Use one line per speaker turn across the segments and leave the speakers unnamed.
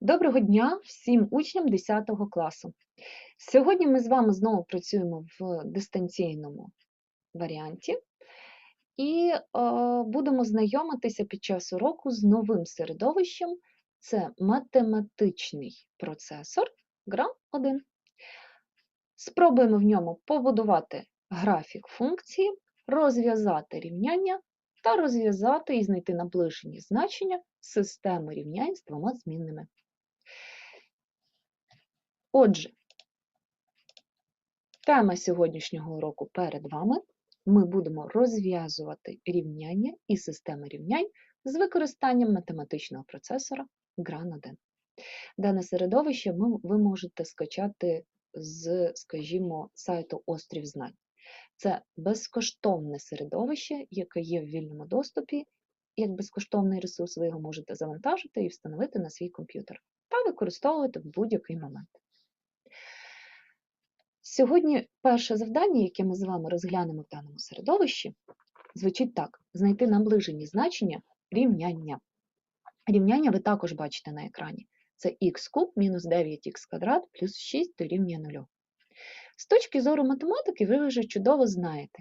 Доброго дня всім учням 10 класу. Сьогодні ми з вами знову працюємо в дистанційному варіанті і е, будемо знайомитися під час уроку з новим середовищем. Це математичний процесор Gram 1. Спробуємо в ньому побудувати графік функції, розв'язати рівняння та розв'язати і знайти наближені значення системи рівнянь з двома змінними. Отже, тема сьогоднішнього уроку перед вами. Ми будемо розв'язувати рівняння і системи рівнянь з використанням математичного процесора GRAN 1. Дане середовище ви можете скачати з, скажімо, сайту Острів Знань. Це безкоштовне середовище, яке є в вільному доступі. Як безкоштовний ресурс, ви його можете завантажити і встановити на свій комп'ютер та використовувати в будь-який момент. Сьогодні перше завдання, яке ми з вами розглянемо в даному середовищі, звучить так: знайти наближені значення рівняння. Рівняння ви також бачите на екрані. Це х куб мінус 9х квадрат плюс 6 дорівнює 0. З точки зору математики, ви вже чудово знаєте,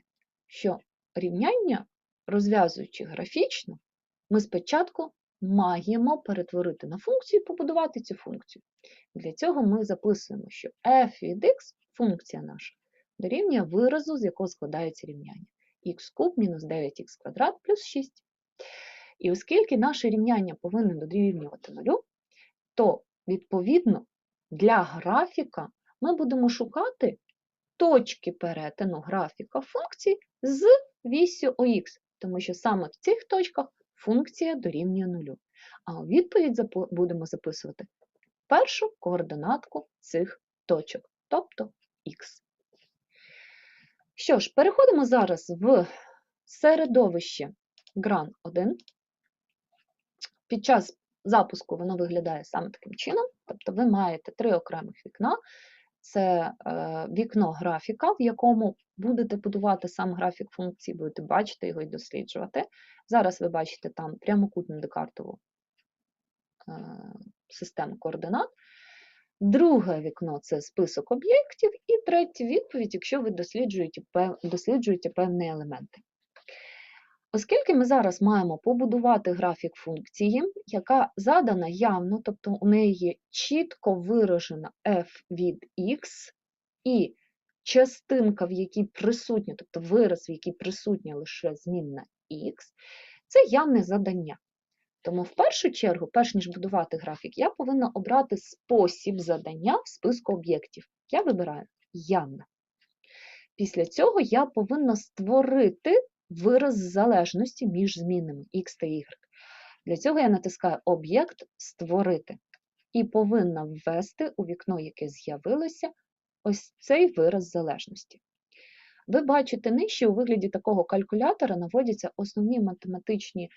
що рівняння, розв'язуючи графічно, ми спочатку маємо перетворити на функцію і побудувати цю функцію. Для цього ми записуємо, що f від x функція наша дорівнює виразу, з якого складається рівняння х куб мінус 9х квадрат плюс 6. І оскільки наше рівняння повинне дорівнювати нулю, то, відповідно, для графіка ми будемо шукати точки перетину графіка функції з вісю ОХ, тому що саме в цих точках функція дорівнює нулю. А у відповідь будемо записувати першу координатку цих точок, тобто Х. Що ж, переходимо зараз в середовище GRAN 1. Під час запуску воно виглядає саме таким чином, тобто ви маєте три окремих вікна. Це е, вікно графіка, в якому будете будувати сам графік функції, будете бачити його і досліджувати. Зараз ви бачите там прямокутну декартову е, систему координат. Друге вікно це список об'єктів, і третя відповідь, якщо ви досліджуєте, досліджуєте певні елементи. Оскільки ми зараз маємо побудувати графік функції, яка задана явно, тобто у неї є чітко виражена f від x, і частинка, в якій присутня, тобто вираз, в якій присутня лише змінна x, це явне задання. Тому, в першу чергу, перш ніж будувати графік, я повинна обрати спосіб задання в списку об'єктів. Я вибираю явно. Після цього я повинна створити вираз залежності між змінами x та y. Для цього я натискаю Об'єкт Створити і повинна ввести у вікно, яке з'явилося, ось цей вираз залежності. Ви бачите нижче у вигляді такого калькулятора наводяться основні математичні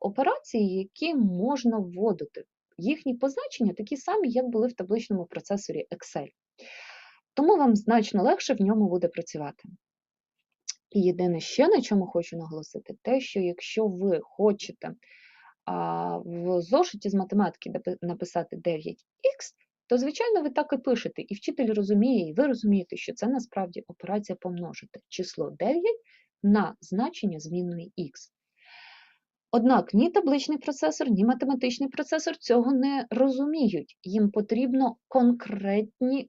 операції, які можна вводити. Їхні позначення такі самі, як були в табличному процесорі Excel. Тому вам значно легше в ньому буде працювати. І єдине ще на чому хочу наголосити, те, що якщо ви хочете в зошиті з математики написати 9х, то, звичайно, ви так і пишете, і вчитель розуміє, і ви розумієте, що це насправді операція помножити число 9 на значення змінної х. Однак ні табличний процесор, ні математичний процесор цього не розуміють. Їм потрібно конкретні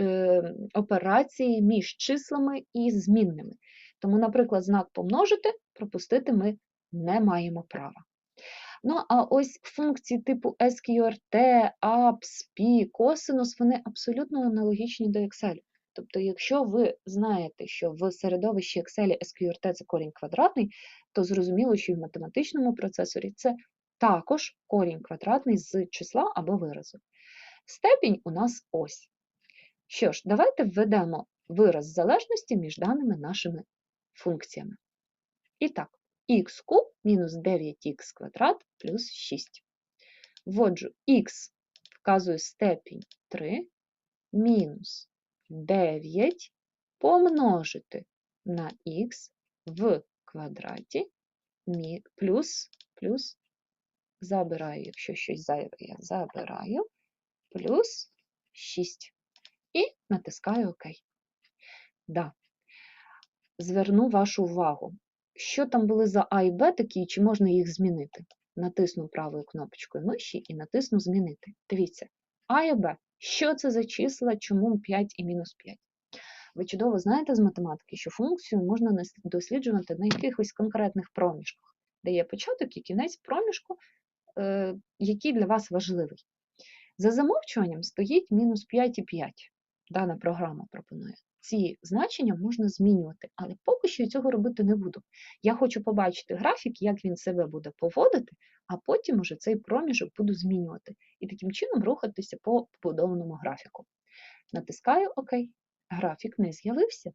е, операції між числами і змінними. Тому, наприклад, знак помножити пропустити ми не маємо права. Ну, а ось функції типу SQRT, APS, P, косинус, вони абсолютно аналогічні до Excel. Тобто, якщо ви знаєте, що в середовищі Excel SQRT це корінь квадратний, то зрозуміло, що і в математичному процесорі це також корінь квадратний з числа або виразу. Степінь у нас ось. Що ж, давайте введемо вираз залежності між даними нашими функціями. І так, х куб мінус 9х квадрат плюс 6. Вводжу х, вказую степінь 3, мінус 9 помножити на х в квадраті плюс плюс забираю, якщо щось зайве, я забираю, плюс 6. І натискаю ОК. Да. Зверну вашу увагу. Що там були за А і Б такі, чи можна їх змінити? Натисну правою кнопочкою миші і натисну Змінити. Дивіться, А і Б. Що це за числа, чому 5 і мінус 5? Ви чудово знаєте з математики, що функцію можна досліджувати на якихось конкретних проміжках, де є початок і кінець проміжку, е, який для вас важливий. За замовчуванням стоїть мінус 5 і 5. Дана програма пропонує. Ці значення можна змінювати, але поки що я цього робити не буду. Я хочу побачити графік, як він себе буде поводити, а потім уже цей проміжок буду змінювати і таким чином рухатися по побудованому графіку. Натискаю ОК. Графік не з'явився.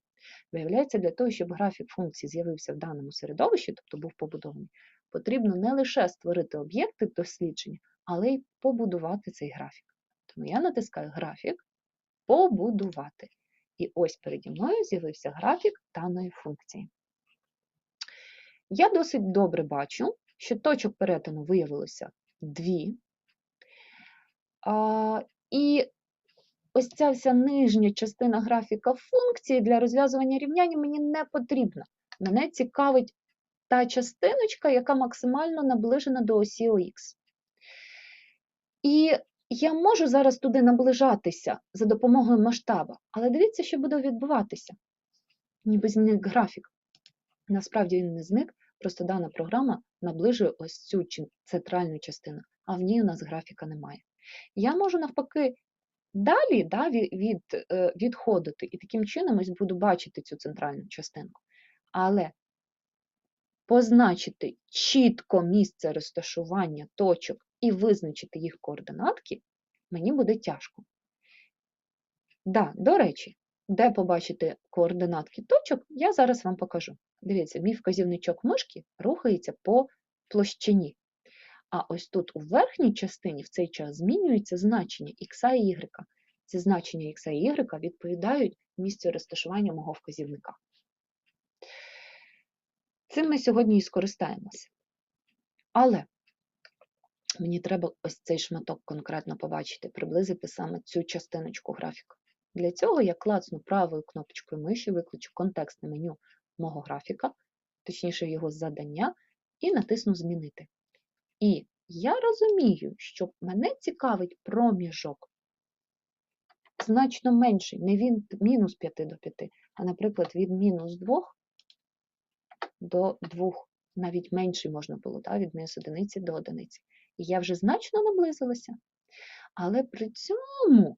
Виявляється, для того, щоб графік функції з'явився в даному середовищі, тобто був побудований, потрібно не лише створити об'єкти дослідження, але й побудувати цей графік. Тому я натискаю графік побудувати. І ось переді мною з'явився графік даної функції. Я досить добре бачу, що точок перетину виявилося дві. І ось ця вся нижня частина графіка функції для розв'язування рівняння мені не потрібна. Мене цікавить та частиночка, яка максимально наближена до осі ОХ. І я можу зараз туди наближатися за допомогою масштаба, але дивіться, що буде відбуватися. Ніби зник графік. Насправді він не зник, просто дана програма наближує ось цю центральну частину, а в ній у нас графіка немає. Я можу навпаки далі да, від, е, відходити і таким чином ось буду бачити цю центральну частинку. Але позначити чітко місце розташування точок і визначити їх координатки мені буде тяжко. Да, до речі, де побачити координатки точок, я зараз вам покажу. Дивіться, мій вказівничок мишки рухається по площині. А ось тут у верхній частині в цей час змінюється значення х і y. Ці значення х і y відповідають місцю розташування мого вказівника. Цим ми сьогодні і скористаємося. Але мені треба ось цей шматок конкретно побачити, приблизити саме цю частиночку графіка. Для цього я клацну правою кнопочкою миші, виключу контекстне меню мого графіка, точніше його задання, і натисну Змінити. І я розумію, що мене цікавить проміжок значно менший, не від мінус 5 до 5, а, наприклад, від мінус 2 до 2, навіть менший можна було, да, від мінус одиниці до одиниці. І я вже значно наблизилася. Але при цьому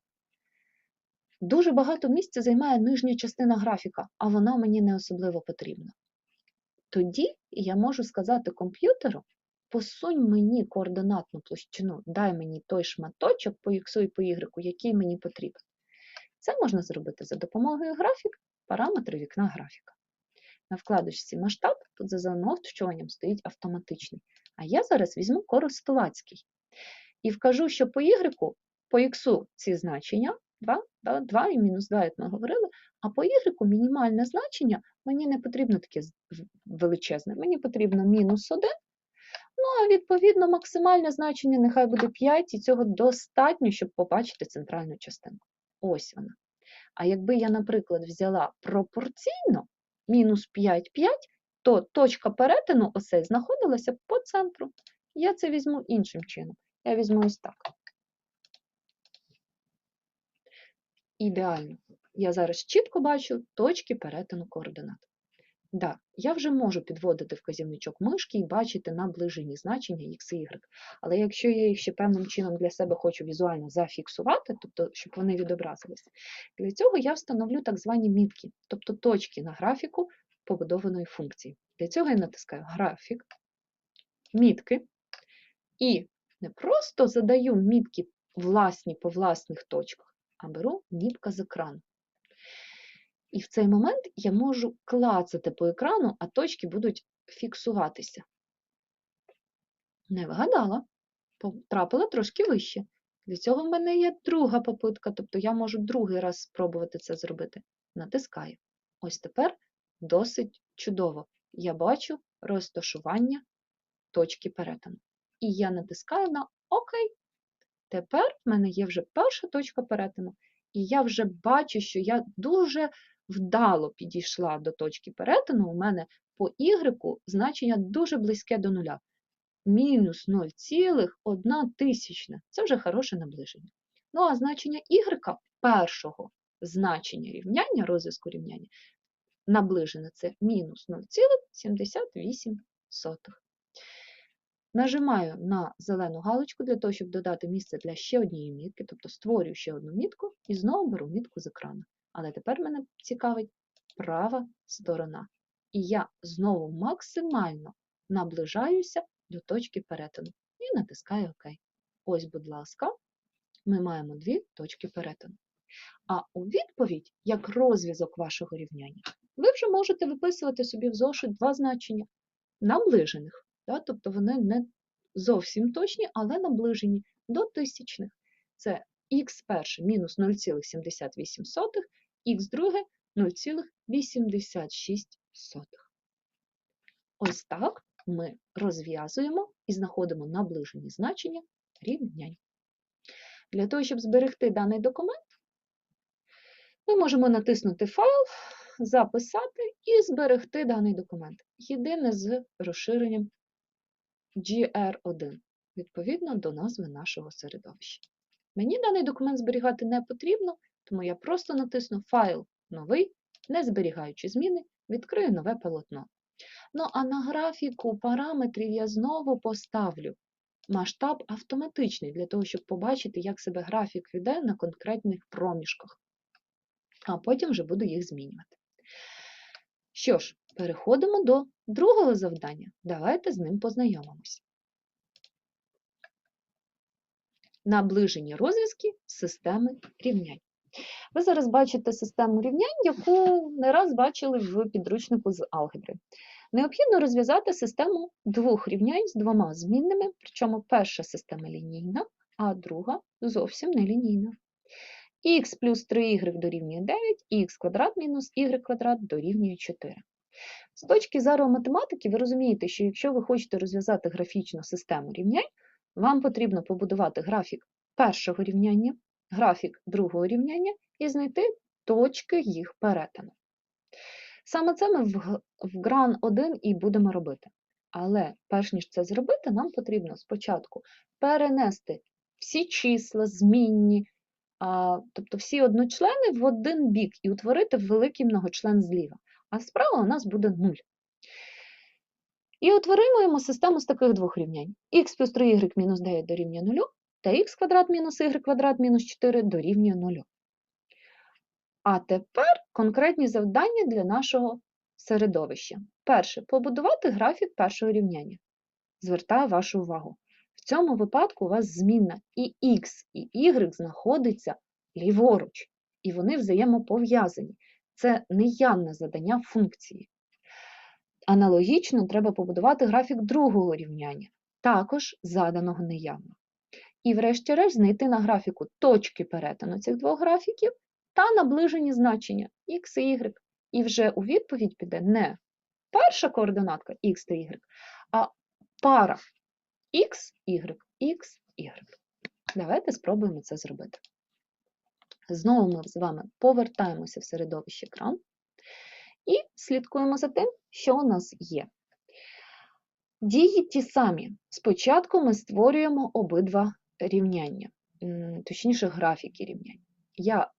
дуже багато місця займає нижня частина графіка, а вона мені не особливо потрібна. Тоді я можу сказати комп'ютеру, посунь мені координатну площину, дай мені той шматочок по X і по Y, який мені потрібен. Це можна зробити за допомогою графік, параметри вікна графіка. На вкладочці масштаб тут за замовчуванням стоїть автоматичний. А я зараз візьму користувацький. І вкажу, що по Y, по X ці значення 2, да, 2 і мінус 2, як ми говорили, а по Y мінімальне значення мені не потрібно таке величезне, мені потрібно мінус 1, ну а відповідно максимальне значення нехай буде 5, і цього достатньо, щоб побачити центральну частинку. Ось вона. А якби я, наприклад, взяла пропорційно мінус 5, 5, то точка перетину осей знаходилася по центру. Я це візьму іншим чином. Я візьму ось так. Ідеально. Я зараз чітко бачу точки перетину координат. Да, я вже можу підводити вказівничок мишки і бачити наближені значення x і y. Але якщо я їх ще певним чином для себе хочу візуально зафіксувати, тобто, щоб вони відобразилися, для цього я встановлю так звані мітки, тобто точки на графіку побудованої функції. Для цього я натискаю графік, мітки, і не просто задаю мітки власні по власних точках, а беру мітка з екрану. І в цей момент я можу клацати по екрану, а точки будуть фіксуватися. Не вгадала, потрапила трошки вище. Для цього в мене є друга попитка, тобто я можу другий раз спробувати це зробити. Натискаю. Ось тепер досить чудово. Я бачу розташування точки перетину. і я натискаю на ОК. Тепер в мене є вже перша точка перетину, і я вже бачу, що я дуже вдало підійшла до точки перетину. У мене по y значення дуже близьке до нуля. Мінус 0,1 тисячна. Це вже хороше наближення. Ну, а значення y першого значення рівняння, розв'язку рівняння, наближене це мінус 0,78. Нажимаю на зелену галочку для того, щоб додати місце для ще однієї мітки, тобто створюю ще одну мітку і знову беру мітку з екрану. Але тепер мене цікавить права сторона. І я знову максимально наближаюся до точки перетину і натискаю ОК. Ось, будь ласка, ми маємо дві точки перетину. А у відповідь, як розв'язок вашого рівняння, ви вже можете виписувати собі в зошит два значення наближених. Да? Тобто вони не зовсім точні, але наближені до тисячних. Це х перше мінус 0,78, х друге 0,86. Ось так ми розв'язуємо і знаходимо наближені значення рівнянь. Для того, щоб зберегти даний документ, ми можемо натиснути Файл, записати і зберегти даний документ. Єдине з розширенням GR1, відповідно до назви нашого середовища. Мені даний документ зберігати не потрібно, тому я просто натисну Файл Новий, не зберігаючи зміни, відкрию нове полотно. Ну а на графіку параметрів я знову поставлю масштаб автоматичний, для того, щоб побачити, як себе графік веде на конкретних проміжках. А потім вже буду їх змінювати. Що ж, переходимо до другого завдання. Давайте з ним познайомимося. Наближені розв'язки системи рівнянь. Ви зараз бачите систему рівнянь, яку не раз бачили в підручнику з алгебри. Необхідно розв'язати систему двох рівнянь з двома змінними, причому перша система лінійна, а друга зовсім не лінійна. Х плюс 3y дорівнює 9, х квадрат мінус y квадрат дорівнює 4. З точки зору математики, ви розумієте, що якщо ви хочете розв'язати графічну систему рівнянь, вам потрібно побудувати графік першого рівняння, графік другого рівняння і знайти точки їх перетину. Саме це ми в гран 1 і будемо робити. Але перш ніж це зробити, нам потрібно спочатку перенести всі числа, змінні, тобто всі одночлени в один бік і утворити великий многочлен зліва. А справа у нас буде 0. І отримуємо систему з таких двох рівнянь. х плюс 3y мінус 9 дорівнює 0, та х квадрат мінус y квадрат мінус 4 дорівнює 0. А тепер конкретні завдання для нашого середовища. Перше побудувати графік першого рівняння. Звертаю вашу увагу. Цьому випадку у вас змінна і х, і y знаходиться ліворуч, і вони взаємопов'язані. Це неявне задання функції. Аналогічно треба побудувати графік другого рівняння, також заданого неявно. І, врешті-решт, знайти на графіку точки перетину цих двох графіків та наближені значення x і y. І вже у відповідь піде не перша координатка x та y, а пара x, y, x, y. Давайте спробуємо це зробити. Знову ми з вами повертаємося в середовище екран і слідкуємо за тим, що у нас є. Дії ті самі. Спочатку ми створюємо обидва рівняння, точніше, графіки рівнянь. Я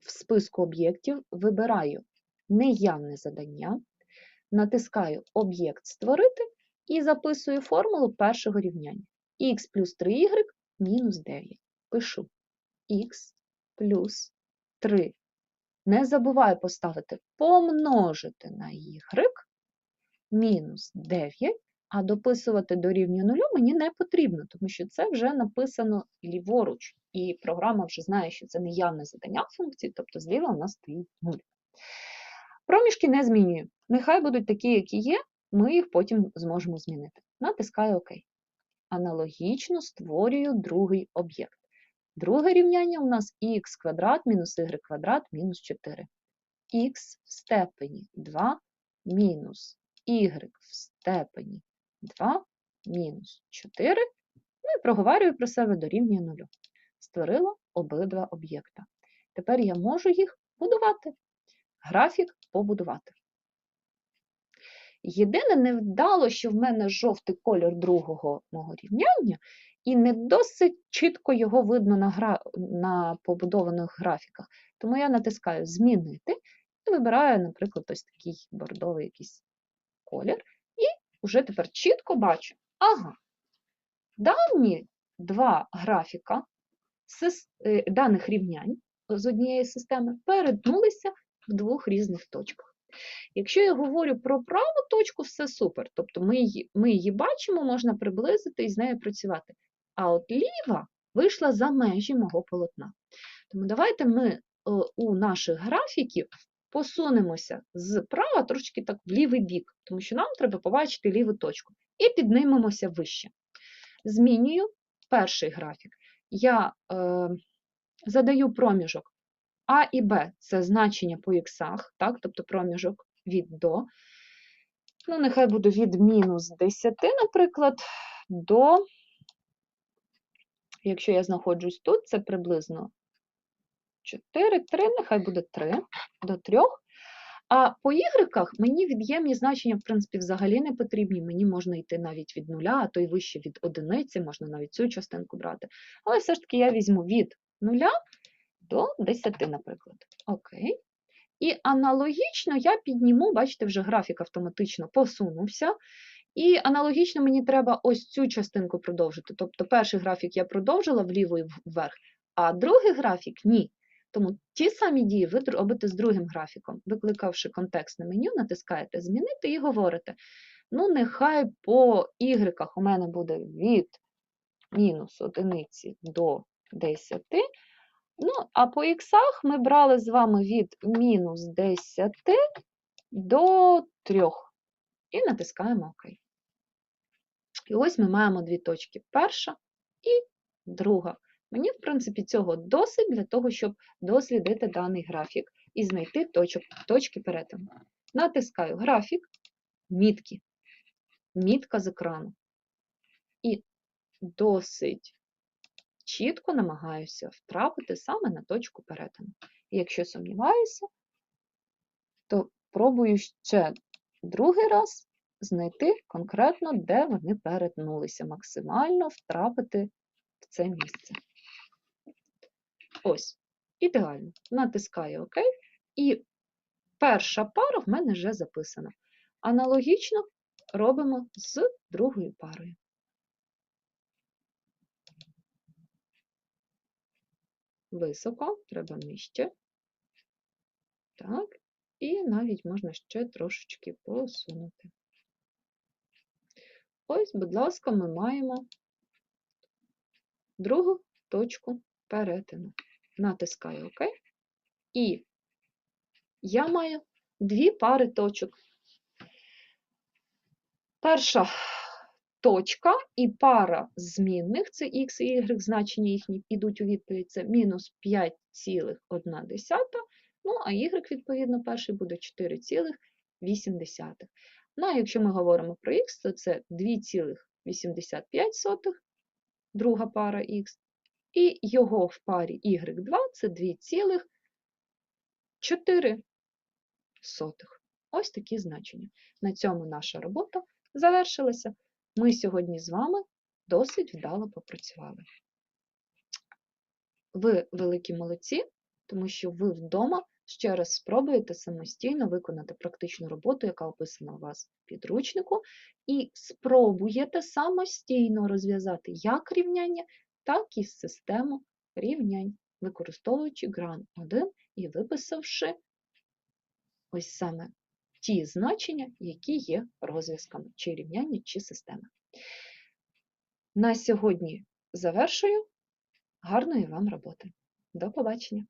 в списку об'єктів вибираю неявне задання, натискаю Об'єкт Створити і записую формулу першого рівняння. х плюс 3y мінус 9. Пишу х плюс 3. Не забуваю поставити помножити на y мінус 9, а дописувати до рівня 0 мені не потрібно, тому що це вже написано ліворуч, і програма вже знає, що це неявне задання функції, тобто зліва у нас стоїть 0. Проміжки не змінюю. Нехай будуть такі, які є, ми їх потім зможемо змінити. Натискаю ОК. Аналогічно створюю другий об'єкт. Друге рівняння у нас х квадрат мінус y квадрат мінус 4. х в степені 2 мінус y в степені 2 мінус 4. Ну і проговорюю про себе дорівнює 0. Створила обидва об'єкта. Тепер я можу їх будувати. Графік побудувати. Єдине невдало, що в мене жовтий кольор другого мого рівняння, і не досить чітко його видно на, гра... на побудованих графіках. Тому я натискаю Змінити і вибираю, наприклад, ось такий бордовий якийсь колір. І вже тепер чітко бачу. Ага, дані два графіка е, даних рівнянь з однієї системи перетнулися в двох різних точках. Якщо я говорю про праву точку, все супер. Тобто ми її, ми її бачимо, можна приблизити і з нею працювати. А от ліва вийшла за межі мого полотна. Тому давайте ми е, у наших графіків посунемося з права трошки так в лівий бік, тому що нам треба побачити ліву точку. І піднимемося вище. Змінюю перший графік. Я е, задаю проміжок А і Б це значення по іксах, так, тобто проміжок від до. Ну, нехай буде від мінус 10, наприклад, до, якщо я знаходжусь тут, це приблизно 4, 3, нехай буде 3 до 3. А по ігреках мені від'ємні значення, в принципі, взагалі не потрібні. Мені можна йти навіть від нуля, а то й вище від одиниці, можна навіть цю частинку брати. Але все ж таки я візьму від нуля до 10, наприклад. Окей. І аналогічно я підніму, бачите, вже графік автоматично посунувся. І аналогічно мені треба ось цю частинку продовжити. Тобто перший графік я продовжила вліво і вверх, а другий графік ні. Тому ті самі дії ви робите з другим графіком. Викликавши контекстне меню, натискаєте Змінити і говорите. Ну, нехай по Y у мене буде від мінус одиниці до 10. Ну, а по іксах ми брали з вами від мінус 10 до 3. І натискаємо ОК. І ось ми маємо дві точки: перша і друга. Мені, в принципі, цього досить для того, щоб дослідити даний графік і знайти точок, точки перетину. Натискаю графік, мітки, мітка з екрану. І досить чітко намагаюся втрапити саме на точку перетину. І якщо сумніваюся, то пробую ще другий раз знайти конкретно, де вони перетнулися, максимально втрапити в це місце. Ось, ідеально. Натискаю ОК, і перша пара в мене вже записана. Аналогічно робимо з другою парою. Високо, треба нижче. Так, і навіть можна ще трошечки посунути. Ось, будь ласка, ми маємо другу точку перетину. Натискаю ОК. І я маю дві пари точок. Перша точка і пара змінних, це х і y, значення їхні йдуть у відповідь, це мінус 5,1. Ну, а y, відповідно, перший буде 4,8. Ну, а якщо ми говоримо про х, то це 2,85, друга пара х, і його в парі y2 це 2,4. Ось такі значення. На цьому наша робота завершилася. Ми сьогодні з вами досить вдало попрацювали. Ви великі молодці, тому що ви вдома ще раз спробуєте самостійно виконати практичну роботу, яка описана у вас в підручнику, і спробуєте самостійно розв'язати як рівняння, так і систему рівнянь, використовуючи гран 1 і виписавши ось саме ті значення, які є розв'язками, чи рівняння, чи системи. На сьогодні завершую. Гарної вам роботи. До побачення!